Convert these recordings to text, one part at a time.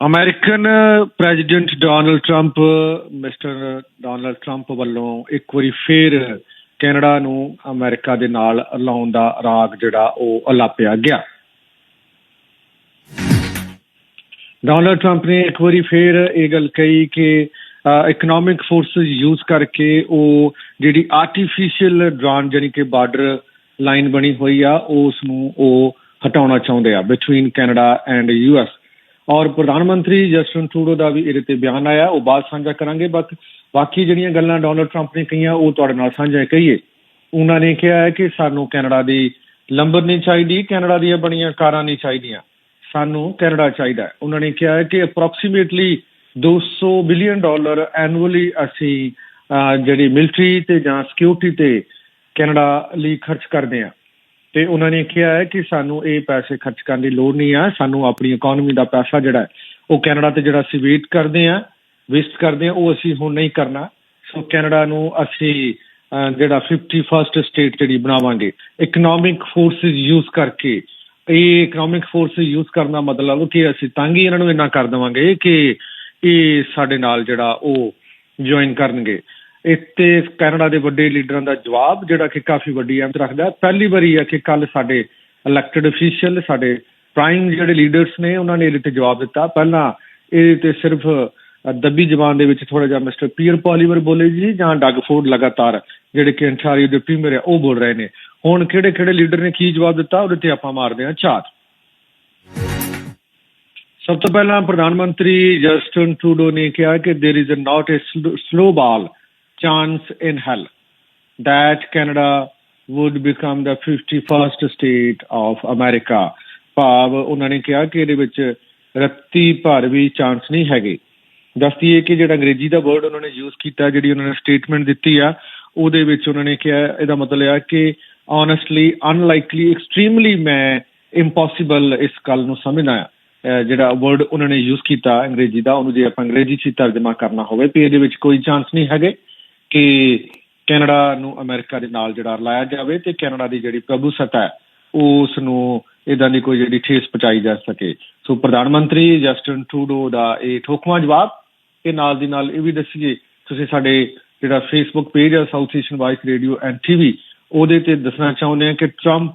American president Donald Trump, mister Donald Trump ਵੱਲੋਂ ਇੱਕ ਵਾਰੀ ਫੇਰ ਕੈਨੇਡਾ ਨੂੰ ਅਮਰੀਕਾ ਦੇ ਨਾਲ ਲਾਉਣ ਦਾ ਰਾਗ ਜਿਹੜਾ ਉਹ ਅਲਾਪਿਆ ਗਿਆ। ਡੋਨਲਡ ਟਰੰਪ ਨੇ ਇੱਕ ਵਾਰੀ ਫੇਰ ਇਹ ਗੱਲ ਕਹੀ ਕਿ ਇਕਨੋਮਿਕ ਫੋਰਸਸ ਯੂਜ਼ ਕਰਕੇ ਉਹ ਜਿਹੜੀ ਆਰਟੀਫੀਸ਼ੀਅਲ ਡਰਾਨ ਜਾਨੀ ਕਿ ਬਾਰਡਰ ਲਾਈਨ ਬਣੀ ਹੋਈ ਆ, ਉਸ ਨੂੰ ਉਹ ਹਟਾਉਣਾ ਚਾਹੁੰਦੇ ਆ ਬਿਟਵੀਨ ਕੈਨੇਡਾ ਐਂਡ ਯੂਐਸ ਔਰ ਪ੍ਰਧਾਨ ਮੰਤਰੀ ਜਸਟਨ ਟਰੂਡੋ ਦਾ ਵੀ ਇਹਦੇ ਤੇ ਬਿਆਨ ਆਇਆ, ਉਹ ਬਾਅਦ ਸਾਂਝਾ ਕਰਾਂਗੇ ਬਾਕੀ ਬਾਕੀ ਜਿਹੜੀਆਂ ਗੱਲਾਂ ਡੋਨਲਡ ਟਰੰਪ ਨੇ ਕਹੀਆਂ, ਉਹ ਤੁਹਾਡੇ ਨਾਲ ਸਾਂਝਾ ਕਹੀਏ ਉਹਨਾਂ ਨੇ ਕਿਹਾ ਹੈ ਕਿ ਸਾਨੂੰ ਕੈਨੇਡਾ ਦੀ ਲੰਬਰ ਨਹੀਂ ਚਾਹੀਦੀ ਕੈਨੇਡਾ ਦੀਆਂ ਬਣੀਆਂ ਕਾਰਾਂ ਨਹੀਂ ਚਾਹੀਦੀਆਂ। ਸਾਨੂੰ ਕੈਨੇਡਾ ਚਾਹੀਦਾ ਹੈ। ਉਹਨਾਂ ਨੇ ਕਿਹਾ ਹੈ ਕਿ ਅਪਰੋਕਸੀਮੇਟਲੀ 200 ਬਿਲੀਅਨ ਡਾਲਰ ਐਨੂਅਲੀ ਅਸੀਂ ਜਿਹੜੀ ਮਿਲਟਰੀ ਤੇ ਜਾਂ ਸਿਕਿਉਰਿਟੀ ਤੇ ਕੈਨੇਡਾ ਲਈ ਖਰਚ ਕਰਦੇ ਆ ਤੇ ਉਹਨਾਂ ਨੇ ਕਿਹਾ ਹੈ ਕਿ ਸਾਨੂੰ ਇਹ ਪੈਸੇ ਖਰਚ ਕਰਨ ਦੀ ਲੋੜ ਨਹੀਂ ਆ। ਸਾਨੂੰ ਆਪਣੀ ਇਕਨੋਮੀ ਦਾ ਪੈਸਾ ਜਿਹੜਾ ਉਹ ਕੈਨੇਡਾ ਤੇ ਜਿਹੜਾ ਅਸੀਂ ਵੇਟ ਕਰਦੇ ਆ ਵੇਸਟ ਕਰਦੇ ਆ ਉਹ ਅਸੀਂ ਹੁਣ ਨਹੀਂ ਕਰਨਾ। ਸੋ ਕੈਨੇਡਾ ਨੂੰ ਅਸੀਂ ਜਿਹੜਾ 51st ਸਟੇਟ ਜਿਹੜੀ ਬਣਾਵਾਂਗੇ। ਇਕਨੋਮਿਕ ਫੋਰਸਸ ਯੂਜ਼ ਕਰਕੇ, ਇਹ ਇਕਨੋਮਿਕ ਫੋਰਸ ਯੂਜ਼ ਕਰਨ ਦਾ ਮਤਲਬ ਕਿ ਅਸੀਂ ਤੰਗੀ ਇਹਨਾਂ ਨੂੰ ਇੰਨਾ ਕਰ ਦਵਾਂਗੇ ਕਿ ਇਹ ਸਾਡੇ ਨਾਲ ਜਿਹੜਾ ਉਹ ਜੁਆਇਨ ਕਰਨਗੇ। ਇੱਥੇ ਕੈਨੇਡਾ ਦੇ ਵੱਡੇ ਲੀਡਰਾਂ ਦਾ ਜਵਾਬ ਜਿਹੜਾ ਕਿ ਕਾਫੀ ਵੱਡੀ ਅਹਿਮੀਅਤ ਰੱਖਦਾ ਪਹਿਲੀ ਵਾਰੀ ਹੈ ਕਿ ਕੱਲ ਸਾਡੇ ਇਲੈਕਟਡ ਅਫੀਸ਼ੀਅਲ ਸਾਡੇ ਪ੍ਰਾਈਮ ਜਿਹੜੇ ਲੀਡਰਸ ਨੇ ਉਹਨਾਂ ਨੇ ਇਹਦੇ ਤੇ ਜਵਾਬ ਦਿੱਤਾ ਪਹਿਲਾਂ ਇਹ ਤੇ ਸਿਰਫ ਦੱਬੀ ਜ਼ਬਾਨ ਦੇ ਵਿੱਚ ਥੋੜਾ ਜਿਹਾ ਮਿਸਟਰ ਪੀਅਰ ਪੋਲੀਵਰ ਬੋਲੇ ਜੀ ਜਾਂ ਡਗ ਫੋਰਡ ਲਗਾਤਾਰ ਜਿਹੜੇ ਕਿ ਅੰਟਾਰੀਓ ਦੇ ਪ੍ਰੀਮੀਅਰ ਆ ਉਹ ਬੋਲ ਰਹੇ ਨੇ ਹੁਣ ਕਿਹੜੇ ਕਿਹੜੇ ਲੀਡਰ ਨੇ ਕੀ ਜਵਾਬ ਦਿੱਤਾ ਉਹਦੇ ਤੇ ਆਪਾਂ ਮਾਰਦੇ ਹਾਂ ਝਾਤ ਸਭ ਤੋਂ ਪਹਿਲਾਂ ਪ੍ਰਧਾਨ ਮੰਤਰੀ ਜਸਟਨ ਟਰੂਡੋ ਨੇ ਕਿਹਾ ਕਿ there is not a snowball chance in hell. That Canada would become the 51st state of America. ਭਾਵ ਉਹਨਾਂ ਨੇ ਕਿਹਾ ਕਿ ਇਹਦੇ ਵਿੱਚ ਰੱਤੀ ਭਰ ਵੀ ਚਾਂਸ ਨਹੀਂ ਹੈਗੇ। ਦੱਸਦੀਏ ਕਿ ਜਿਹੜਾ ਅੰਗਰੇਜ਼ੀ ਦਾ ਵਰਡ ਉਹਨਾਂ ਨੇ ਯੂਜ਼ ਕੀਤਾ, ਜਿਹੜੀ ਉਹਨਾਂ ਨੇ ਸਟੇਟਮੈਂਟ ਦਿੱਤੀ ਆ, ਉਹਦੇ ਵਿੱਚ ਉਹਨਾਂ ਨੇ ਕਿਹਾ, ਇਹਦਾ ਮਤਲਬ ਆ ਕਿ ਓਨੈਸਟਲੀ ਅਨਲਾਈਕਲੀ ਐਕਸਟ੍ਰੀਮਲੀ ਮੈਂ ਇੰਪੋਸੀਬਲ ਇਸ ਗੱਲ ਨੂੰ ਸਮਝਦਾ ਆ। ਜਿਹੜਾ ਵਰਡ ਉਹਨਾਂ ਨੇ ਯੂਜ਼ ਕੀਤਾ ਅੰਗਰੇਜ਼ੀ ਦਾ, ਉਹਨੂੰ ਜੇ ਆਪਾਂ ਅੰਗਰੇਜ਼ੀ 'ਚ ਤਰਜਮਾ ਕਰਨਾ ਹੋਵੇ ਤੇ ਇਹਦੇ ਵਿੱਚ ਕੋਈ ਚਾਂਸ ਨਹੀਂ ਹੈਗੇ। ਕਿ ਕੈਨੇਡਾ ਨੂੰ ਅਮਰੀਕਾ ਦੇ ਨਾਲ ਜਿਹੜਾ ਲਾਇਆ ਜਾਵੇ ਤੇ ਕੈਨੇਡਾ ਦੀ ਜਿਹੜੀ ਪ੍ਰਭੂ ਸੱਤਾ ਹੈ, ਉਸ ਨੂੰ ਇਦਾਂ ਦੀ ਕੋਈ ਜਿਹੜੀ ਠੇਸ ਪਹੁੰਚਾਈ ਜਾ ਸਕੇ। ਸੋ ਪ੍ਰਧਾਨ ਮੰਤਰੀ ਜਸਟਨ ਟਰੂਡੋ ਦਾ ਇਹ ਠੋਕਵਾਂ ਜਵਾਬ ਤੇ ਨਾਲ ਦੀ ਨਾਲ ਇਹ ਵੀ ਦੱਸੀਏ, ਤੁਸੀਂ ਸਾਡੇ ਜਿਹੜਾ ਫੇਸਬੁੱਕ ਪੇਜ ਹੈ South Asian voice radio and TV ਉਹਦੇ ਤੇ ਦੱਸਣਾ ਚਾਹੁੰਦੇ ਹਾਂ ਕਿ ਟਰੰਪ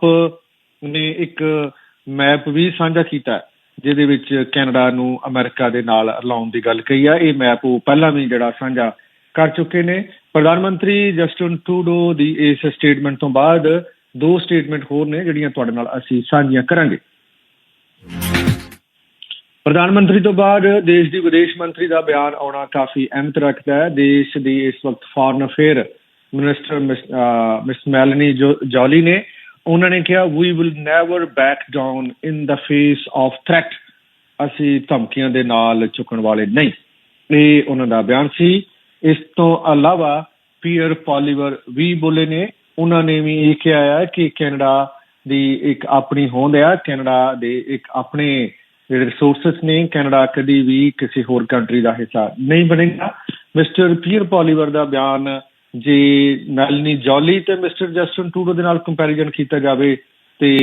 ਨੇ ਇੱਕ ਮੈਪ ਵੀ ਸਾਂਝਾ ਕੀਤਾ ਜਿਹਦੇ ਵਿੱਚ ਕੈਨੇਡਾ ਨੂੰ ਅਮਰੀਕਾ ਦੇ ਨਾਲ ਲਾਉਣ ਦੀ ਗੱਲ ਕਹੀ ਆ। ਇਹ ਮੈਪ ਉਹ ਪਹਿਲਾਂ ਵੀ ਜਿਹੜਾ ਸਾਂਝਾ ਕਰ ਚੁੱਕੇ ਨੇ। ਪ੍ਰਧਾਨ ਮੰਤਰੀ ਜਸਟਨ ਟਰੂਡੋ ਦੀ ਇਸ ਸਟੇਟਮੈਂਟ ਤੋਂ ਬਾਅਦ ਦੋ ਸਟੇਟਮੈਂਟ ਹੋਰ ਨੇ ਜਿਹੜੀਆਂ ਤੁਹਾਡੇ ਨਾਲ ਅਸੀਂ ਸਾਂਝੀਆਂ ਕਰਾਂਗੇ। ਪ੍ਰਧਾਨ ਮੰਤਰੀ ਤੋਂ ਬਾਅਦ ਦੇਸ਼ ਦੀ ਵਿਦੇਸ਼ ਮੰਤਰੀ ਦਾ ਬਿਆਨ ਆਉਣਾ ਕਾਫੀ ਅਹਿਮਤ ਰੱਖਦਾ ਹੈ। ਦੇਸ਼ ਦੀ ਇਸ ਵਕਤ foreign affair minister miss Melanie Joly ਨੇ, ਉਹਨਾਂ ਨੇ ਕਿਹਾ we will never back down in the face of threat ਅਸੀਂ ਧਮਕੀਆਂ ਦੇ ਨਾਲ ਝੁਕਣ ਵਾਲੇ ਨਹੀਂ। ਇਹ ਉਹਨਾਂ ਦਾ ਬਿਆਨ ਸੀ। ਇਸ ਤੋਂ ਇਲਾਵਾ ਪੀਅਰ ਪੋਲੀਵਰ ਵੀ ਬੋਲੇ ਨੇ। ਉਹਨਾਂ ਨੇ ਵੀ ਇਹ ਕਿਹਾ ਹੈ ਕਿ ਕੈਨੇਡਾ ਦੀ ਇੱਕ ਆਪਣੀ ਹੋਂਦ ਹੈ ਕੈਨੇਡਾ ਦੇ ਇੱਕ ਆਪਣੇ ਜਿਹੜੇ ਰਿਸੋਰਸਸ ਨੇ, ਕੈਨੇਡਾ ਕਦੀ ਵੀ ਕਿਸੇ ਹੋਰ ਕੰਟਰੀ ਦਾ ਹਿੱਸਾ ਨਹੀਂ ਬਣੇਗਾ। ਮਿਸਟਰ ਪੀਅਰ ਪੋਲੀਵਰ ਦਾ ਬਿਆਨ ਜੇ ਨਲਨੀ ਜੋਲੀ ਤੇ ਮਿਸਟਰ ਜਸਟਨ ਟੂਡੋ ਦੇ ਨਾਲ ਕੰਪੈਰੀਜ਼ਨ ਕੀਤਾ ਜਾਵੇ ਤੇ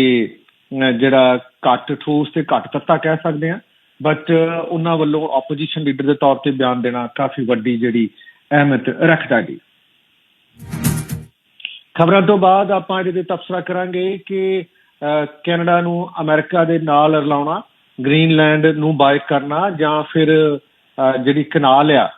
ਜਿਹੜਾ ਘੱਟ ਠੋਸ ਤੇ ਘੱਟ ਤੱਤਾ ਕਹਿ ਸਕਦੇ ਆ। ਬਟ ਉਹਨਾਂ ਵੱਲੋਂ ਆਪੋਜੀਸ਼ਨ ਲੀਡਰ ਦੇ ਤੌਰ ਤੇ ਬਿਆਨ ਦੇਣਾ ਕਾਫੀ ਵੱਡੀ ਜਿਹੜੀ ਅਹਿਮੀਅਤ ਰੱਖਦਾ ਖਬਰਾਂ ਤੋਂ ਬਾਅਦ ਆਪਾਂ ਇਹਦੇ ਤੇ ਤਬਸਰਾ ਕਰਾਂਗੇ ਕਿ ਕੈਨੇਡਾ ਨੂੰ ਅਮਰੀਕਾ ਦੇ ਨਾਲ ਰਲਾਉਣਾ, ਗ੍ਰੀਨਲੈਂਡ ਨੂੰ ਬਾਈ ਕਰਨਾ ਜਾਂ ਫਿਰ ਜਿਹੜੀ ਕਨਾਲ ਆ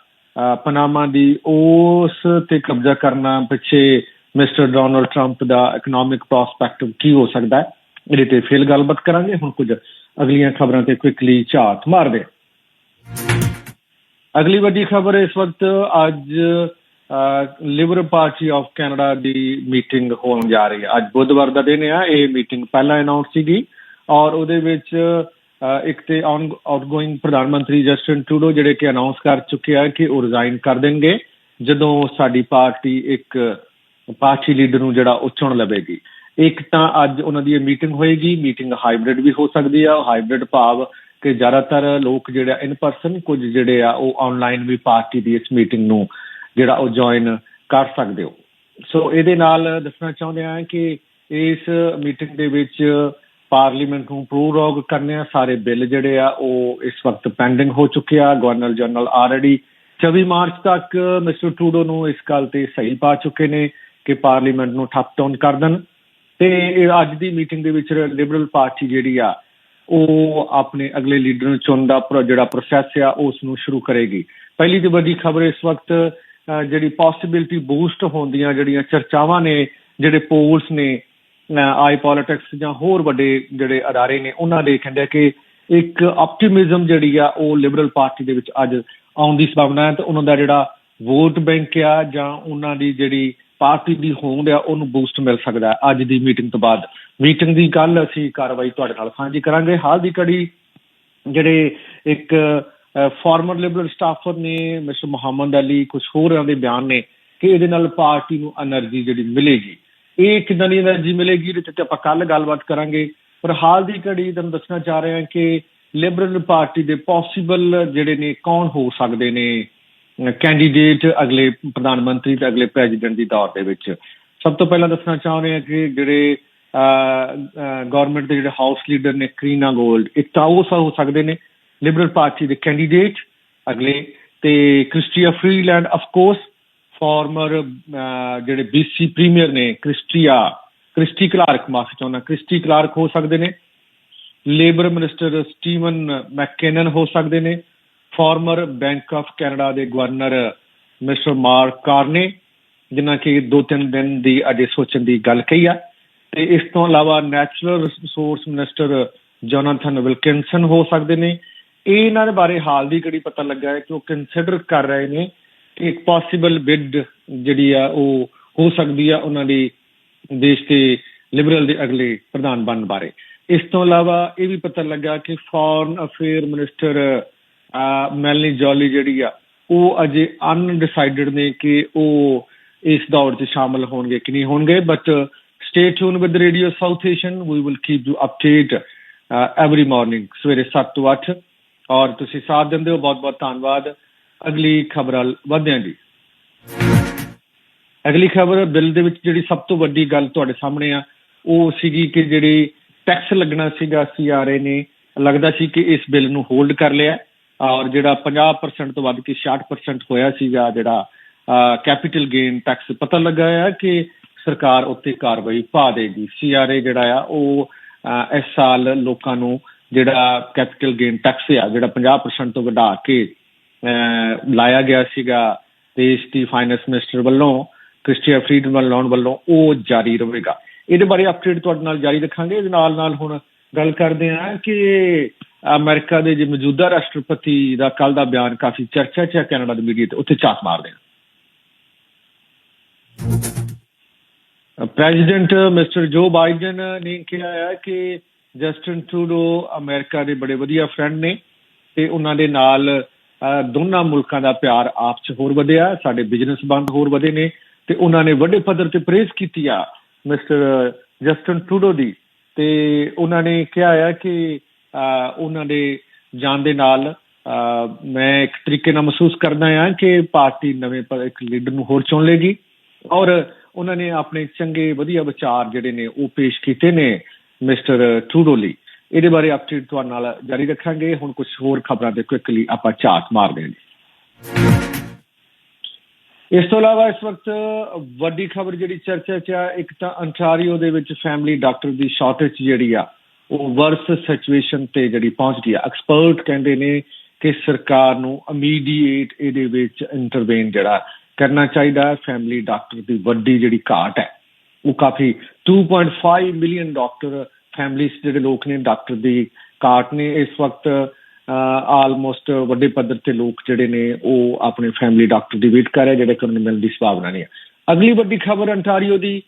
ਪਨਾਮਾ ਦੀ, ਉਸ ਤੇ ਕਬਜ਼ਾ ਕਰਨਾ ਪਿੱਛੇ ਮਿਸਟਰ ਡੋਨਲਡ ਟਰੰਪ ਦਾ ਇਕਨੋਮਿਕ ਪ੍ਰੋਸਪੈਕਟਿਵ ਕੀ ਹੋ ਸਕਦਾ ਹੈ, ਇਹਦੇ ਤੇ ਫਿਰ ਗੱਲਬਾਤ ਕਰਾਂਗੇ। ਹੁਣ ਕੁਝ ਅਗਲੀਆਂ ਖਬਰਾਂ ਤੇ ਕੁਇਕਲੀ ਝਾਤ ਮਾਰਦੇ ਅਗਲੀ ਵੱਡੀ ਖਬਰ ਇਸ ਵਕਤ ਅੱਜ ਲਿਬਰਲ ਪਾਰਟੀ ਆਫ ਕੈਨੇਡਾ ਦੀ ਮੀਟਿੰਗ ਹੋਣ ਜਾ ਰਹੀ ਹੈ। ਅੱਜ ਬੁੱਧਵਾਰ ਦਾ ਦਿਨ ਹੈ ਇਹ ਮੀਟਿੰਗ ਪਹਿਲਾਂ ਅਨਾਉਂਸ ਸੀਗੀ ਔਰ ਉਹਦੇ ਵਿੱਚ ਇੱਕ ਤੇ ਆਊਟਗੋਇੰਗ ਪ੍ਰਧਾਨ ਮੰਤਰੀ ਜਸਟਿਨ ਟਰੂਡੋ ਜਿਹੜੇ ਕਿ ਅਨਾਉਂਸ ਕਰ ਚੁੱਕੇ ਆ ਕਿ ਉਹ ਰਿਜ਼ਾਈਨ ਕਰ ਦੇਣਗੇ, ਜਦੋਂ ਸਾਡੀ ਪਾਰਟੀ ਇੱਕ ਪਾਰਟੀ ਲੀਡਰ ਨੂੰ ਜਿਹੜਾ ਉਹ ਚੁਣ ਲਵੇਗੀ। ਇੱਕ ਤਾਂ ਅੱਜ ਉਹਨਾਂ ਦੀ ਇਹ ਮੀਟਿੰਗ ਹੋਏਗੀ ਮੀਟਿੰਗ ਹਾਈਬ੍ਰਿਡ ਵੀ ਹੋ ਸਕਦੀ ਆ ਹਾਈਬ੍ਰਿਡ ਭਾਵ ਕਿ ਜ਼ਿਆਦਾਤਰ ਲੋਕ ਜਿਹੜੇ ਇਨ ਪਰਸਨ ਕੁਝ ਜਿਹੜੇ ਆ, ਉਹ ਆਨਲਾਈਨ ਵੀ ਪਾਰਟੀ ਦੀ ਇਸ ਮੀਟਿੰਗ ਨੂੰ ਜਿਹੜਾ ਉਹ ਜੁਆਇਨ ਕਰ ਸਕਦੇ ਹੋ। ਸੋ ਇਹਦੇ ਨਾਲ ਦੱਸਣਾ ਚਾਹੁੰਦੇ ਆ ਕਿ ਇਸ ਮੀਟਿੰਗ ਦੇ ਵਿੱਚ ਪਾਰਲੀਮੈਂਟ ਨੂੰ ਪ੍ਰੋਰੋਗ ਕਰਨੇ ਆ, ਸਾਰੇ ਬਿੱਲ ਜਿਹੜੇ ਆ, ਉਹ ਇਸ ਵਕਤ ਪੈਂਡਿੰਗ ਹੋ ਚੁੱਕੇ ਆ। ਗਵਰਨਰ ਜਨਰਲ ਆਲਰੇਡੀ 24 ਮਾਰਚ ਤੱਕ ਮਿਸਟਰ ਟਰੂਡੋ ਨੂੰ ਇਸ ਗੱਲ ਤੇ ਸਹੀ ਪਾ ਚੁੱਕੇ ਨੇ ਕਿ ਪਾਰਲੀਮੈਂਟ ਨੂੰ ਠੱਪ ਡਾਊਨ ਕਰ ਦੇਣ। ਤੇ ਅੱਜ ਦੀ ਮੀਟਿੰਗ ਦੇ ਵਿੱਚ ਲਿਬਰਲ ਪਾਰਟੀ ਜਿਹੜੀ ਆ ਉਹ ਆਪਣੇ ਅਗਲੇ ਲੀਡਰ ਨੂੰ ਚੁਣਨ ਦਾ ਜਿਹੜਾ ਪ੍ਰੋਸੈਸ ਆ ਉਸ ਨੂੰ ਸ਼ੁਰੂ ਕਰੇਗੀ। ਪਹਿਲੀ ਤੇ ਵੱਡੀ ਖਬਰ ਇਸ ਵਕਤ ਜਿਹੜੀ ਪੋਸਿਬਿਲਿਟੀ ਬੂਸਟ ਹੋਣ ਦੀਆਂ ਜਿਹੜੀਆਂ ਚਰਚਾਵਾਂ ਨੇ, ਜਿਹੜੇ ਪੋਲਸ ਨੇ ਆਈ ਪੋਲਿਟਿਕਸ ਜਾਂ ਹੋਰ ਵੱਡੇ ਜਿਹੜੇ ਅਦਾਰੇ ਨੇ, ਉਹਨਾਂ ਦੇ ਕਹਿੰਦੇ ਕਿ ਇੱਕ ਆਪਟੀਮਿਜ਼ਮ ਜਿਹੜੀ ਆ, ਉਹ ਲਿਬਰਲ ਪਾਰਟੀ ਦੇ ਵਿੱਚ ਅੱਜ ਆਉਣ ਦੀ ਸੰਭਾਵਨਾ ਹੈ। ਤੇ ਉਹਨਾਂ ਦਾ ਜਿਹੜਾ ਵੋਟ ਬੈਂਕ ਆ, ਜਾਂ ਉਹਨਾਂ ਦੀ ਜਿਹੜੀ ਪਾਰਟੀ ਦੀ ਹੋਂਦ ਆ, ਉਹਨੂੰ ਬੂਸਟ ਮਿਲ ਸਕਦਾ ਹੈ ਅੱਜ ਦੀ ਮੀਟਿੰਗ ਤੋਂ ਬਾਅਦ। ਮੀਟਿੰਗ ਦੀ ਗੱਲ ਅਸੀਂ ਕਾਰਵਾਈ ਤੁਹਾਡੇ ਨਾਲ ਸਾਂਝੀ ਕਰਾਂਗੇ। ਹਾਲ ਦੀ ਕੜੀ ਜਿਹੜੇ ਇੱਕ ਫਾਰਮਰ ਲਿਬਰਲ ਸਟਾਫਰ ਨੇ ਮਿਸਟਰ ਮੁਹੰਮਦ ਅਲੀ ਕੁਝ ਹੋਰਾਂ ਦੇ ਬਿਆਨ ਨੇ ਕਿ ਇਹਦੇ ਨਾਲ ਪਾਰਟੀ ਨੂੰ એનર્ਜੀ ਜਿਹੜੀ ਮਿਲੇਗੀ। ਇਹ ਕਿਦਾਂ ਦੀ એનર્ਜੀ ਮਿਲੇਗੀ, ਇਹਦੇ ਤੇ ਆਪਾਂ ਕੱਲ ਗੱਲਬਾਤ ਕਰਾਂਗੇ। ਪਰ ਹਾਲ ਦੀ ਘੜੀ ਤੁਹਾਨੂੰ ਦੱਸਣਾ ਚਾਹ ਰਹੇ ਹਾਂ ਕਿ ਲਿਬਰਲ ਪਾਰਟੀ ਦੇ ਪੋਸੀਬਲ ਜਿਹੜੇ ਨੇ, ਕੌਣ ਹੋ ਸਕਦੇ ਨੇ? ਕੈਂਡੀਡੇਟ ਅਗਲੇ ਪ੍ਰਧਾਨ ਮੰਤਰੀ ਤੇ ਅਗਲੇ ਪ੍ਰੈਜ਼ੀਡੈਂਟ ਦੀ ਦੌਰ ਦੇ ਵਿੱਚ। ਸਭ ਤੋਂ ਪਹਿਲਾਂ ਦੱਸਣਾ ਚਾਹੁੰਦੇ ਹਾਂ ਕਿ ਜਿਹੜੇ ਗਵਰਨਮੈਂਟ ਦੇ ਜਿਹੜੇ ਹਾਊਸ ਲੀਡਰ ਨੇ, ਕਰੀਨਾ ਗੋਲਡ, ਇੱਕ ਤਾਂ ਉਹ ਹੋ ਸਕਦੇ ਨੇ। ਲਿਬਰਲ ਪਾਰਟੀ ਦੇ ਕੈਂਡੀਡੇਟ ਅਗਲੇ ਤੇ Chrystia Freeland of course former ਜਿਹੜੇ ਬੀਸੀ ਪ੍ਰੀਮੀਅਰ ਨੇ ਕ੍ਰਿਸਟੀਆ ਕ੍ਰਿਸਟੀ ਕਲਾਰਕ ਮਾਫੀ ਚਾਹੁੰਦਾ ਕ੍ਰਿਸਟੀ ਕਲਾਰਕ ਹੋ ਸਕਦੇ ਨੇ। ਲੇਬਰ ਮਿਨਿਸਟਰ ਸਟੀਵਨ ਮੈਕਕੇਨਨ ਹੋ ਸਕਦੇ ਨੇ। ਫਾਰਮਰ ਬੈਂਕ ਆਫ ਕੈਨੇਡਾ ਦੇ ਗਵਰਨਰ ਮਿਸਟਰ ਮਾਰਕ ਕਾਰਨੇ, ਜਿਨ੍ਹਾਂ ਕਿ ਦੋ ਤਿੰਨ ਦਿਨ ਦੀ ਅਜੇ ਸੋਚਣ ਦੀ ਗੱਲ ਕਹੀ ਆ। ਤੇ ਇਸ ਤੋਂ ਇਲਾਵਾ natural resource minister Jonathan Wilkinson ਹੋ ਸਕਦੇ ਨੇ। ਇਹ ਇਹਨਾਂ ਦੇ ਬਾਰੇ ਹਾਲ ਦੀ ਘੜੀ ਪਤਾ ਲੱਗਾ ਹੈ ਕਿ ਉਹ ਕੰਸੀਡਰ ਕਰ ਰਹੇ ਨੇ ਕਿ ਇੱਕ ਪੋਸੀਬਲ ਬਿਡ ਜਿਹੜੀ ਆ ਉਹ ਹੋ ਸਕਦੀ ਆ ਉਹਨਾਂ ਦੀ ਦੇਸ਼ ਦੇ ਲਿਬਰਲ ਦੇ ਅਗਲੇ ਪ੍ਰਧਾਨ ਬਣਨ ਬਾਰੇ। ਇਸ ਤੋਂ ਇਲਾਵਾ ਇਹ ਵੀ ਪਤਾ ਲੱਗਾ ਕਿ foreign affair minister Melanie Joly ਜਿਹੜੀ ਆ, ਉਹ ਅਜੇ ਅਨਡਿਸਾਈਡਡ ਨੇ ਕਿ ਉਹ ਇਸ ਦੌੜ 'ਚ ਸ਼ਾਮਲ ਹੋਣਗੇ ਕਿ ਨਹੀਂ ਹੋਣਗੇ but stay tune with radio South Asian we will keep you update every morning ਸਵੇਰੇ 7 ਤੋਂ 8 ਔਰ ਤੁਸੀਂ ਸਾਥ ਦਿੰਦੇ ਹੋ, ਬਹੁਤ ਬਹੁਤ ਧੰਨਵਾਦ। ਅਗਲੀ ਖਬਰ ਵਧਦੇ ਹਾਂ ਜੀ। ਅਗਲੀ ਖਬਰ ਬਿੱਲ ਦੇ ਵਿੱਚ ਜਿਹੜੀ ਸਭ ਤੋਂ ਵੱਡੀ ਗੱਲ ਤੁਹਾਡੇ ਸਾਹਮਣੇ ਆ, ਉਹ ਸੀਗੀ ਕਿ ਜਿਹੜੀ ਟੈਕਸ ਲੱਗਣਾ ਸੀਗਾ ਸੀਆਰਏ ਨੇ, ਲੱਗਦਾ ਸੀ ਕਿ ਇਸ ਬਿੱਲ ਨੂੰ ਹੋਲਡ ਕਰ ਲਿਆ। ਔਰ ਜਿਹੜਾ 50% ਤੋਂ ਵੱਧ ਕੇ 66% ਹੋਇਆ ਸੀਗਾ ਜਿਹੜਾ ਕੈਪੀਟਲ ਗੇਨ ਟੈਕਸ ਪਤਾ ਲੱਗਾ ਹੈ ਕਿ ਸਰਕਾਰ ਉੱਤੇ ਕਾਰਵਾਈ ਪਾ ਦੇਗੀ। ਸੀਆਰਏ ਜਿਹੜਾ ਆ, ਉਹ ਇਸ ਸਾਲ ਲੋਕਾਂ ਨੂੰ ਜਿਹੜਾ ਕੈਪੀਟਲ ਗੇਨ ਟੈਕਸ ਆ, ਜਿਹੜਾ 50% ਤੋਂ ਵਧਾ ਕੇ ਲਾਇਆ ਗਿਆ ਸੀਗਾ, ਦੇਸ਼ ਦੀ ਫਾਈਨੈਂਸ ਮਿਨਿਸਟਰ ਵੱਲੋਂ ਕ੍ਰਿਸਟੀਆ ਫਰੀਡਮਨ ਲਾਉਣ ਵੱਲੋਂ, ਉਹ ਜਾਰੀ ਰਹੇਗਾ। ਇਹਦੇ ਬਾਰੇ ਅਪਡੇਟ ਤੁਹਾਡੇ ਨਾਲ ਜਾਰੀ ਰੱਖਾਂਗੇ। ਇਹਦੇ ਨਾਲ ਨਾਲ ਹੁਣ ਗੱਲ ਕਰਦੇ ਹਾਂ ਕਿ ਅਮਰੀਕਾ ਦੇ ਜੇ ਮੌਜੂਦਾ ਰਾਸ਼ਟਰਪਤੀ ਦਾ ਕੱਲ ਦਾ ਬਿਆਨ ਕਾਫੀ ਚਰਚਾ 'ਚ ਹੈ, ਕੈਨੇਡਾ ਦੇ ਮੀਡੀਆ ਤੇ ਉੱਥੇ ਝਾਤ ਮਾਰਦੇ ਹਾਂ ਪ੍ਰੈਜ਼ੀਡੈਂਟ ਮਿਸਟਰ ਜੋ ਬਾਈਡਨ ਨੇ ਕਿਹਾ ਹੈ ਕਿ ਜਸਟਨ ਟਰੂਡੋ ਅਮਰੀਕਾ ਦੇ ਬੜੇ ਵਧੀਆ ਫਰੈਂਡ ਨੇ ਤੇ ਉਹਨਾਂ ਦੇ ਨਾਲ ਦੋਨਾਂ ਮੁਲਕਾਂ ਦਾ ਪਿਆਰ ਆਪਸ 'ਚ ਹੋਰ ਵਧਿਆ, ਸਾਡੇ ਬਿਜ਼ਨਸ ਬੰਦ ਹੋਰ ਵਧੇ ਨੇ ਤੇ ਉਹਨਾਂ ਨੇ ਵੱਡੇ ਪੱਧਰ ਤੇ ਪ੍ਰੇਜ਼ ਕੀਤੀ ਆ ਮਿਸਟਰ ਜਸਟਨ ਟਰੂਡੋ ਦੀ ਤੇ ਉਹਨਾਂ ਨੇ ਕਿਹਾ ਹੈ ਕਿ ਉਹਨਾਂ ਦੇ ਜਾਣ ਦੇ ਨਾਲ ਮੈਂ ਇੱਕ ਤਰੀਕੇ ਨਾਲ ਮਹਿਸੂਸ ਕਰਦਾ ਹਾਂ ਕਿ ਪਾਰਟੀ ਨਵੇਂ ਇੱਕ ਲੀਡਰ ਨੂੰ ਹੋਰ ਚੁਣ ਲੇਗੀ ਔਰ ਉਹਨਾਂ ਨੇ ਆਪਣੇ ਚੰਗੇ ਵਧੀਆ ਵਿਚਾਰ ਜਿਹੜੇ ਨੇ ਉਹ ਪੇਸ਼ ਕੀਤੇ ਨੇ ਮਿਸਟਰ ਟਰੂਡੋ ਲਈ। ਇਹਦੇ ਬਾਰੇ ਅਪਡੇਟ ਤੁਹਾਡੇ ਨਾਲ ਜਾਰੀ ਰੱਖਾਂਗੇ। ਹੁਣ ਕੁਝ ਹੋਰ ਖਬਰਾਂ ਦੇ ਕੁਇਕਲੀ ਆਪਾਂ ਝਾਤ ਮਾਰਦੇ ਹਾਂ ਜੀ। ਇਸ ਤੋਂ ਇਲਾਵਾ ਇਸ ਵਕਤ ਵੱਡੀ ਖਬਰ ਜਿਹੜੀ ਚਰਚਾ 'ਚ ਆ, ਇੱਕ ਤਾਂ ਅੰਟਾਰੀਓ ਦੇ ਵਿੱਚ ਫੈਮਿਲੀ ਡਾਕਟਰ ਦੀ ਸ਼ਾਰਟੇਜ ਜਿਹੜੀ ਆ ਉਹ ਵਰਸ ਸਿਚੁਏਸ਼ਨ ਤੇ ਜਿਹੜੀ ਪਹੁੰਚ ਗਈ ਆ। ਐਕਸਪਰਟ ਕਹਿੰਦੇ ਨੇ ਕਿ ਸਰਕਾਰ ਨੂੰ ਇਮੀਡੀਏਟ ਇਹਦੇ ਵਿੱਚ ਇੰਟਰਵੇਨ ਜਿਹੜਾ ਕਰਨਾ ਚਾਹੀਦਾ ਹੈ। ਫੈਮਿਲੀ ਡਾਕਟਰ ਦੀ ਵੱਡੀ ਜਿਹੜੀ ਘਾਟ ਹੈ, ਉਹ ਕਾਫੀ 2.5 ਮਿਲੀਅਨ ਡਾਕਟਰ ਫੈਮਿਲੀਸ ਜਿਹੜੇ ਲੋਕ ਨੇ ਡਾਕਟਰ ਦੀ ਘਾਟ ਨੇ। ਇਸ ਵਕਤ ਆਲਮੋਸਟ ਵੱਡੇ ਪੱਧਰ ਤੇ ਲੋਕ ਜਿਹੜੇ ਨੇ, ਉਹ ਆਪਣੇ ਫੈਮਿਲੀ ਡਾਕਟਰ ਦੀ ਵੇਟ ਕਰ ਰਹੇ, ਜਿਹੜੇ ਕਿ ਉਹਨਾਂ ਨੂੰ ਮਿਲਣ ਦੀ ਸੰਭਾਵਨਾ ਨਹੀਂ ਹੈ। ਅਗਲੀ ਵੱਡੀ ਖਬਰ ਅੰਟਾਰੀਓ ਦੀ।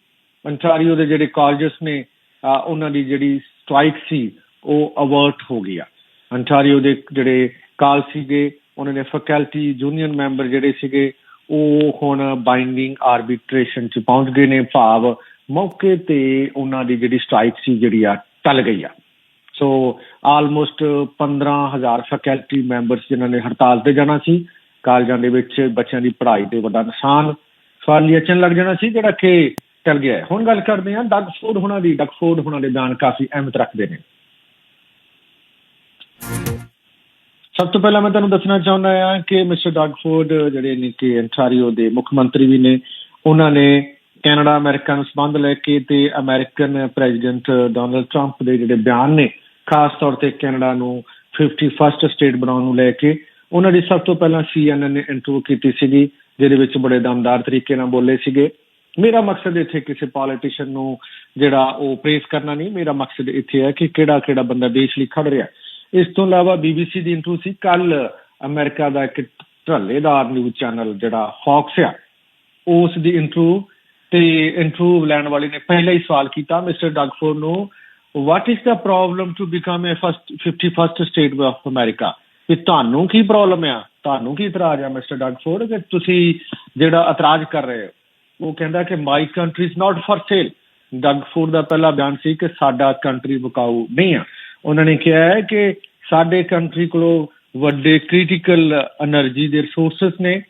ਅੰਟਾਰੀਓ ਦੇ ਜਿਹੜੇ ਕਾਲਜਸ ਨੇ ਉਹਨਾਂ ਦੀ ਜਿਹੜੀ ਸਟ੍ਰਾਈਕ ਸੀ, ਉਹ ਅਵਰਟ ਹੋ ਗਿਆ। ਅੰਟਾਰੀਓ ਦੇ ਜਿਹੜੇ ਕਾਲ ਸੀਗੇ, ਉਹਨਾਂ ਨੇ ਫੈਕਲਟੀ ਯੂਨੀਅਨ ਮੈਂਬਰ ਜਿਹੜੇ ਸੀਗੇ, ਉਹ ਹੁਣ ਬਾਈਂਡਿੰਗ ਆਰਬਿਟ੍ਰੇਸ਼ਨ ਚ ਪਹੁੰਚ ਗਏ ਨੇ। ਭਾਵ ਮੌਕੇ ਤੇ ਉਹਨਾਂ ਦੀ ਜਿਹੜੀ ਸਟ੍ਰਾਈਕ ਸੀ, ਜਿਹੜੀ ਆ, ਟਲ ਗਈ ਆ। ਸੋ ਆਲਮੋਸਟ 15000 ਫੈਕਲਟੀ ਮੈਂਬਰਸ ਜਿਨ੍ਹਾਂ ਨੇ ਹੜਤਾਲ ਤੇ ਜਾਣਾ ਸੀ, ਕਾਲਜਾਂ ਦੇ ਵਿੱਚ ਬੱਚਿਆਂ ਦੀ ਪੜ੍ਹਾਈ ਤੇ ਵੱਡਾ ਨੁਕਸਾਨ ਸਵਾਲੀਆ ਚਨ ਲੱਗ ਜਾਣਾ ਸੀ ਜਿਹੜਾ ਕਿ ਚੱਲ ਗਿਆ। ਹੈ। ਹੁਣ ਗੱਲ ਕਰਦੇ ਹਾਂ ਡਗ ਫੋਰਡ ਹੁਣਾਂ ਦੀ। ਡਗ ਫੋਰਡ ਹੁਣਾਂ ਦੇ ਬਿਆਨ ਕਾਫੀ ਅਹਿਮਤ ਰੱਖਦੇ ਨੇ। ਸਭ ਤੋਂ ਪਹਿਲਾਂ ਮੈਂ ਤੁਹਾਨੂੰ ਦੱਸਣਾ ਚਾਹੁੰਦਾ ਹਾਂ ਕਿ ਮਿਸਟਰ ਡਗ ਫੋਰਡ ਜਿਹੜੇ ਨੇ ਕਿ ਅੰਟਾਰੀਓ ਦੇ ਮੁੱਖ ਮੰਤਰੀ ਵੀ ਨੇ, ਉਹਨਾਂ ਨੇ ਕੈਨੇਡਾ ਅਮਰੀਕਾ ਨੂੰ ਸੰਬੰਧ ਲੈ ਕੇ ਤੇ ਅਮਰੀਕਨ ਪ੍ਰੈਜ਼ੀਡੈਂਟ ਡੋਨਲਡ ਟਰੰਪ ਦੇ ਜਿਹੜੇ ਬਿਆਨ ਨੇ, ਖਾਸ ਤੌਰ ਤੇ ਕੈਨੇਡਾ ਨੂੰ 51st ਸਟੇਟ ਬਣਾਉਣ ਨੂੰ ਲੈ ਕੇ, ਉਹਨਾਂ ਦੀ ਸਭ ਤੋਂ ਪਹਿਲਾਂ CNN ਨੇ ਇੰਟਰਵਿਊ ਕੀਤੀ ਸੀਗੀ, ਜਿਹਦੇ ਵਿੱਚ ਬੜੇ ਦਮਦਾਰ ਤਰੀਕੇ ਨਾਲ ਬੋਲੇ ਸੀਗੇ। ਮੇਰਾ ਮਕਸਦ ਇੱਥੇ ਕਿਸੇ ਪੋਲੀਟੀਸ਼ੀਅਨ ਨੂੰ ਜਿਹੜਾ ਉਹ ਪ੍ਰੇਸ ਕਰਨਾ ਨਹੀਂ, ਮੇਰਾ ਮਕਸਦ ਇੱਥੇ ਹੈ ਕਿ ਕਿਹੜਾ ਕਿਹੜਾ ਬੰਦਾ ਦੇਸ਼ ਲਈ ਖੜ ਰਿਹਾ ਇਸ ਤੋਂ ਇਲਾਵਾ BBC ਦੀ ਇੰਟਰਵਿਊ ਸੀ ਕੱਲ ਅਮਰੀਕਾ ਦਾ ਇੱਕ ਢੱਲੇਦਾਰ ਨਿਊਜ਼ ਚੈਨਲ ਜਿਹੜਾ ਫੌਕਸ ਆ, ਉਸ ਦੀ ਇੰਟਰਵਿਊ ਤੇ ਇੰਟਰਵਿਊ ਲੈਣ ਵਾਲੇ ਨੇ ਪਹਿਲਾ ਹੀ ਸਵਾਲ ਕੀਤਾ ਮਿਸਟਰ ਡਗਫੋਰਡ ਨੂੰ what is the problem to become a first 51st state of America ਕਿ ਤੁਹਾਨੂੰ ਕੀ ਪ੍ਰੋਬਲਮ ਆ? ਤੁਹਾਨੂੰ ਕੀ ਇਤਰਾਜ਼ ਆ ਮਿਸਟਰ ਡਗਫੋਰਡ ਕਿ ਤੁਸੀਂ ਜਿਹੜਾ ਇਤਰਾਜ਼ ਕਰ ਰਹੇ ਹੋ? ਉਹ ਕਹਿੰਦਾ ਕਿ my country is not for sale Doug Ford ਦਾ ਪਹਿਲਾ ਬਿਆਨ ਸੀ ਕਿ ਸਾਡਾ ਕੰਟਰੀ ਬਕਾਊ ਨਹੀਂ ਆ। ਉਹਨਾਂ ਨੇ ਕਿਹਾ ਹੈ ਕਿ ਸਾਡੇ ਕੰਟਰੀ ਕੋਲ ਵੱਡੇ ਕ੍ਰਿਟੀਕਲ એનર્ਜੀ ਦੇ ਰਿਸੋਰਸਸ ਨੇ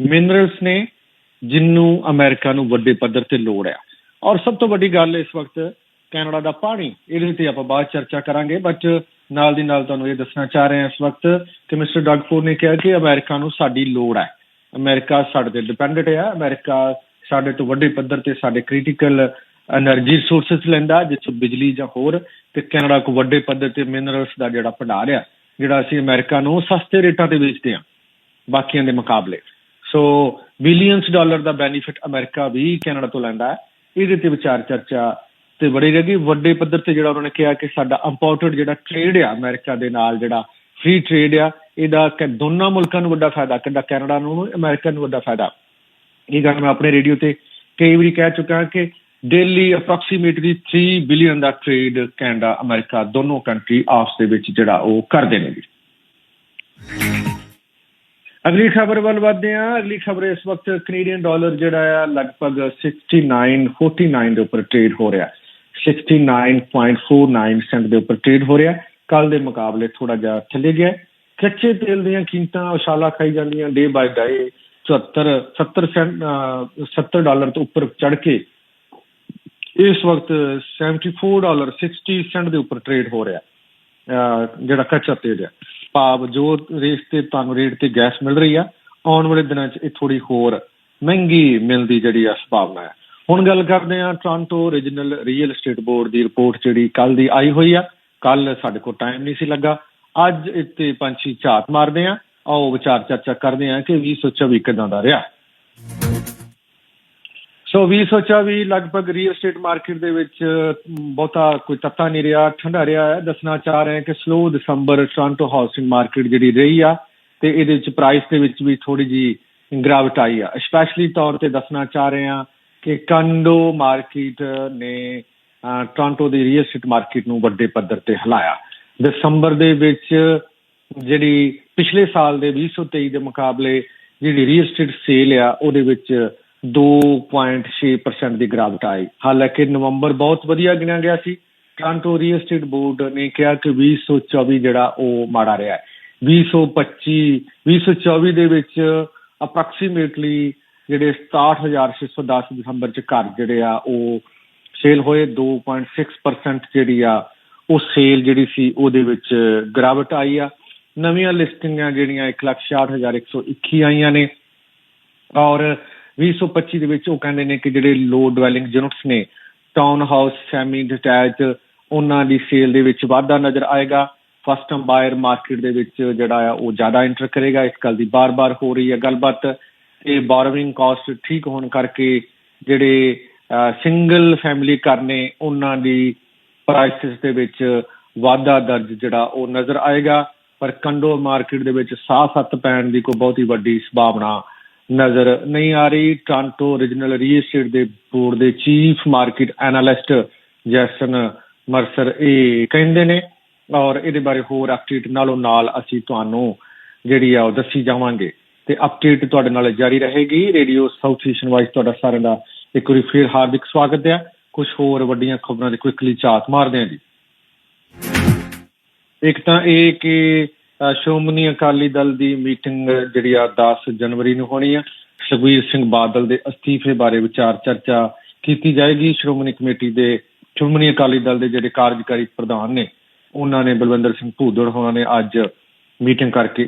ਮਿਨਰਲਸ ਨੇ, ਜਿੰਨੂੰ ਅਮਰੀਕਾ ਨੂੰ ਵੱਡੇ ਪੱਧਰ ਤੇ ਲੋੜ ਆ। ਔਰ ਸਭ ਤੋਂ ਵੱਡੀ ਗੱਲ ਇਸ ਵਕਤ ਕੈਨੇਡਾ ਦਾ ਪਾਣੀ, ਇਹਦੇ ਤੇ ਆਪਾਂ ਬਾਅਦ ਚਰਚਾ ਕਰਾਂਗੇ ਬਟ ਨਾਲ ਦੀ ਨਾਲ ਤੁਹਾਨੂੰ ਇਹ ਦੱਸਣਾ ਚਾਹ ਰਹੇ ਹਾਂ ਇਸ ਵਕਤ ਕਿ ਮਿਸਟਰ ਡਗਫੋਰ ਨੇ ਕਿਹਾ ਕਿ ਅਮਰੀਕਾ ਨੂੰ ਸਾਡੀ ਲੋੜ ਹੈ ਅਮਰੀਕਾ ਸਾਡੇ ਤੇ ਡਿਪੈਂਡੈਂਟ ਹੈ ਅਮਰੀਕਾ ਸਾਡੇ ਤੋਂ ਵੱਡੇ ਪੱਧਰ ਤੇ ਸਾਡੇ ਕ੍ਰਿਟੀਕਲ એનર્ਜੀ ਰਿਸੋਰਸਸ ਲੈਂਦਾ, ਜਿੱਥੋਂ ਬਿਜਲੀ ਜਾਂ ਹੋਰ, ਤੇ ਕੈਨੇਡਾ ਕੋ ਵੱਡੇ ਪੱਧਰ ਤੇ ਮਿਨਰਲਸ ਦਾ ਜਿਹੜਾ ਭੰਡਾਰ ਆ, ਜਿਹੜਾ ਅਸੀਂ ਅਮਰੀਕਾ ਨੂੰ ਸਸਤੇ ਰੇਟਾਂ ਤੇ ਵੇਚਦੇ ਆ ਬਾਕੀਆਂ ਦੇ ਮੁਕਾਬਲੇ। ਸੋ ਬਿਲੀਅਨਸ ਡਾਲਰ ਦਾ ਬੈਨੀਫਿਟ ਅਮਰੀਕਾ ਵੀ ਕੈਨੇਡਾ ਤੋਂ ਲੈਂਦਾ ਇਹਦੇ ਤੇ ਵਿਚਾਰ ਚਰਚਾ ਤੇ ਬੜੀ ਰਹੀ ਵੱਡੇ ਪੱਧਰ ਤੇ ਜਿਹੜਾ ਉਹਨਾਂ ਨੇ ਕਿਹਾ ਕਿ ਸਾਡਾ ਇੰਪੋਰਟਡ ਜਿਹੜਾ ਟ੍ਰੇਡ ਆ ਅਮਰੀਕਾ ਦੇ ਨਾਲ ਜਿਹੜਾ ਫ੍ਰੀ ਟ੍ਰੇਡ ਆ, ਇਹਦਾ ਦੋਨਾਂ ਮੁਲਕਾਂ ਨੂੰ ਵੱਡਾ ਫਾਇਦਾ ਕਿੰਦਾ ਕੈਨੇਡਾ ਨੂੰ, ਅਮਰੀਕਾ ਨੂੰ ਵੱਡਾ ਫਾਇਦਾ। ਇਹ ਗੱਲ ਮੈਂ ਆਪਣੇ ਰੇਡੀਓ ਤੇ ਕਈ ਵਾਰੀ ਕਹਿ ਚੁੱਕਾ ਕਿ ਡੇਲੀ ਅਪਰੋਕਸੀਮੇਟਲੀ 3 ਬਿਲੀਅਨ ਦਾ ਟ੍ਰੇਡ ਕੈਨੇਡਾ ਅਮਰੀਕਾ ਦੋਨੋਂ ਕੰਟਰੀ ਆਪਸ ਦੇ ਵਿੱਚ ਜਿਹੜਾ ਉਹ ਕਰਦੇ ਨੇ ਜੀ। ਅਗਲੀ ਖਬਰ ਵੱਲ ਵਧਦੇ ਹਾਂ। ਅਗਲੀ ਖਬਰ ਇਸ ਵਕਤ ਕੈਨੇਡੀਅਨ ਡਾਲਰ ਜਿਹੜਾ ਆ ਲਗਭਗ 69.49 ਦੇ ਉੱਪਰ ਟ੍ਰੇਡ ਹੋ ਰਿਹਾ। 69.49 ਸੈਂਟ ਦੇ ਉੱਪਰ ਟ੍ਰੇਡ ਹੋ ਰਿਹਾ। ਕੱਲ ਦੇ ਮੁਕਾਬਲੇ ਥੋੜਾ ਜਿਹਾ ਥੱਲੇ ਗਿਆ। ਕੱਚੇ ਤੇਲ ਦੀਆਂ ਕੀਮਤਾਂ ਉਛਾਲਾ ਖਾਈ ਜਾਂਦੀਆਂ। Day by day 74 70 cent 70 dollar ਤੋਂ ਉੱਪਰ ਚੜ ਕੇ ਇਸ ਵਕਤ 74 ਡਾਲਰ 60 ਸੈਂਟ ਦੇ ਉੱਪਰ ਟ੍ਰੇਡ ਹੋ ਰਿਹਾ। ਜਿਹੜਾ ਕੱਚਾ ਤੇਲ ਹੈ ਭਾਵ ਜੋ ਰੇਟ ਤੇ ਤੁਹਾਨੂੰ ਰੇਟ ਤੇ ਗੈਸ ਮਿਲ ਰਹੀ ਆ, ਆਉਣ ਵਾਲੇ ਦਿਨਾਂ 'ਚ ਇਹ ਥੋੜੀ ਹੋਰ ਮਹਿੰਗੀ ਮਿਲਦੀ ਜਿਹੜੀ ਆ ਸੰਭਾਵਨਾ ਹੈ। ਹੁਣ ਗੱਲ ਕਰਦੇ ਆ Toronto regional real estate board ਦੀ ਰਿਪੋਰਟ ਜਿਹੜੀ ਕੱਲ ਦੀ ਆਈ ਹੋਈ ਆ। ਕੱਲ ਸਾਡੇ ਕੋਲ ਟਾਈਮ ਨਹੀਂ ਸੀ ਲੱਗਾ। ਅੱਜ ਇੱਥੇ ਪੰਛੀ ਝਾਤ ਮਾਰਦੇ ਆ। ਆਓ ਵਿਚਾਰ ਚਰਚਾ ਕਰਦੇ ਆ ਕਿ 2024 ਕਿਦਾਂ ਦਾ ਰਿਹਾ। ਸੋ 2024 ਲਗਭਗ ਰੀਅਲ ਏਸਟੇਟ ਮਾਰਕੀਟ ਦੇ ਵਿੱਚ ਬਹੁਤਾ ਕੋਈ ਤੱਤਾ ਨਹੀਂ ਰਿਹਾ, ਠੰਡਾ ਰਿਹਾ। ਹੈ ਦੱਸਣਾ ਚਾਹ ਰਹੇ ਹਾਂ ਕਿ slow December Toronto housing market ਜਿਹੜੀ ਰਹੀ ਆ, ਤੇ ਇਹਦੇ ਵਿੱਚ ਪ੍ਰਾਈਸ ਦੇ ਵਿੱਚ ਵੀ ਥੋੜੀ ਜੀ ਗਿਰਾਵਟ ਆਈ ਆ। ਸਪੈਸ਼ਲੀ ਤੌਰ ਤੇ ਦੱਸਣਾ ਚਾਹ ਰਹੇ ਹਾਂ ਕਿ ਕੰਡੋ ਮਾਰਕੀਟ ਨੇ ਟੋਰਾਂਟੋ ਦੀ ਰੀਅਲ ਏਸਟੇਟ ਮਾਰਕੀਟ ਨੂੰ ਵੱਡੇ ਪੱਧਰ ਤੇ ਹਿਲਾਇਆ। ਦਸੰਬਰ ਦੇ ਵਿੱਚ ਜਿਹੜੀ ਪਿਛਲੇ ਸਾਲ ਦੇ 2023 ਦੇ ਮੁਕਾਬਲੇ ਜਿਹੜੀ ਰੀਅਲ ਏਸਟੇਟ ਸੇਲ ਆ, ਉਹਦੇ ਵਿੱਚ 2.6% ਦੀ ਗਿਰਾਵਟ ਆਈ। ਹਾਲਾਂਕਿ ਨਵੰਬਰ ਬਹੁਤ ਵਧੀਆ ਗਿਣਿਆ ਗਿਆ ਸੀ। ਟੋਰਾਂਟੋ ਰੀਅਲ ਏਸਟੇਟ ਬੋਰਡ ਨੇ ਕਿਹਾ ਕਿ 2024 ਜਿਹੜਾ ਉਹ ਮਾੜਾ ਰਿਹਾ ਹੈ। 2025 2024 ਦੇ ਵਿੱਚ ਅਪਰੋਕਸੀਮੇਟਲੀ ਜਿਹੜੇ 67610 ਦਸੰਬਰ ਚ ਘਰ ਜਿਹੜੇ ਆ, ਉਹ ਸੇਲ ਹੋਏ। 2.6% ਜਿਹੜੀ ਆ, ਉਹ ਸੇਲ ਜਿਹੜੀ ਸੀ, ਉਹਦੇ ਵਿੱਚ ਗਿਰਾਵਟ ਆਈ ਆ। ਨਵੀਆਂ ਲਿਸਟਿੰਗਾਂ ਜਿਹੜੀਆਂ 166121 ਆਈਆਂ ਨੇ। ਔਰ 2025 ਦੇ ਵਿੱਚ ਉਹ ਕਹਿੰਦੇ ਨੇ ਕਿ ਜਿਹੜੇ ਲੋ ਡਵੈਲਿੰਗ ਯੂਨਿਟਸ ਨੇ ਟਾਊਨ ਹਾਊਸ ਸੈਮੀ ਡਿਟੈਚ ਉਹਨਾਂ ਦੀ ਸੇਲ ਦੇ ਵਿੱਚ ਵਾਧਾ ਨਜ਼ਰ ਆਏਗਾ। ਫਸਟ ਟਾਈਮ ਬਾਇਰ ਮਾਰਕੀਟ ਦੇ ਵਿੱਚ ਜਿਹੜਾ ਆ ਉਹ ਜ਼ਿਆਦਾ ਐਂਟਰ ਕਰੇਗਾ। ਇਸ ਗੱਲ ਦੀ ਬਾਰ-ਬਾਰ ਹੋ ਰਹੀ ਹੈ ਗੱਲਬਾਤ। ਤੇ ਬੋਰੋਵਿੰਗ ਕਾਸਟ ਠੀਕ ਹੋਣ ਕਰਕੇ ਜਿਹੜੇ ਸਿੰਗਲ ਫੈਮਿਲੀ ਘਰ ਨੇ, ਉਹਨਾਂ ਦੀ ਪ੍ਰਾਈਸਿਸ ਦੇ ਵਿੱਚ ਵਾਧਾ ਦਰਜ ਜਿਹੜਾ ਉਹ ਨਜ਼ਰ ਆਏਗਾ। ਪਰ ਕੰਡੋ ਮਾਰਕੀਟ ਦੇ ਵਿੱਚ ਸਾਹ ਸੱਤ ਪੈਣ ਦੀ ਕੋਈ ਬਹੁਤੀ ਵੱਡੀ ਸੰਭਾਵਨਾ ਨਜ਼ਰ ਨਹੀਂ ਆ ਰਹੀ। ਟ੍ਰਾਂਟੋ ਰੀਜਨਲ ਰੀਅਲ ਏਸਟੇਟ ਦੇ ਬੋਰਡ ਦੇ chief market analyst Jason Mercer ਇਹ ਕਹਿੰਦੇ ਨੇ ਔਰ ਇਹਦੇ ਬਾਰੇ ਹੋਰ ਅਪਡੇਟ ਨਾਲੋਂ ਨਾਲ ਅਸੀਂ ਤੁਹਾਨੂੰ ਜਿਹੜੀ ਆ ਉਹ ਦੱਸੀ ਜਾਵਾਂਗੇ। ਤੇ ਅਪਡੇਟ ਤੁਹਾਡੇ ਨਾਲ ਜਾਰੀ ਰਹੇਗੀ। ਰੇਡੀਓ ਸਾਊਥ ਏਸ਼ੀਅਨ ਵਾਈਸ ਤੁਹਾਡਾ ਸਾਰਿਆਂ ਦਾ ਇੱਕ ਵਾਰੀ ਫੇਰ ਹਾਰਦਿਕ ਸਵਾਗਤ ਹੈ। ਕੁਝ ਹੋਰ ਵੱਡੀਆਂ ਖਬਰਾਂ ਦੇ ਕੁਇਕਲੀ ਝਾਤ ਮਾਰਦੇ ਹਾਂ ਜੀ। ਇੱਕ ਤਾਂ ਇਹ ਕਿ ਸ਼੍ਰੋਮਣੀ ਅਕਾਲੀ ਦਲ ਦੀ ਮੀਟਿੰਗ ਜਿਹੜੀ ਆ 10 ਜਨਵਰੀ ਨੂੰ ਹੋਣੀ ਆ। ਸੁਖਬੀਰ ਸਿੰਘ ਬਾਦਲ ਦੇ ਅਸਤੀਫੇ ਬਾਰੇ ਵਿਚਾਰ ਚਰਚਾ ਕੀਤੀ ਜਾਏਗੀ। ਸ਼੍ਰੋਮਣੀ ਕਮੇਟੀ ਦੇ, ਸ਼੍ਰੋਮਣੀ ਅਕਾਲੀ ਦਲ ਦੇ ਜਿਹੜੇ ਕਾਰਜਕਾਰੀ ਪ੍ਰਧਾਨ ਨੇ, ਉਹਨਾਂ ਨੇ ਬਲਵਿੰਦਰ ਸਿੰਘ ਭੂਦੜ ਹੋਣਾ ਨੇ ਅੱਜ ਮੀਟਿੰਗ ਕਰਕੇ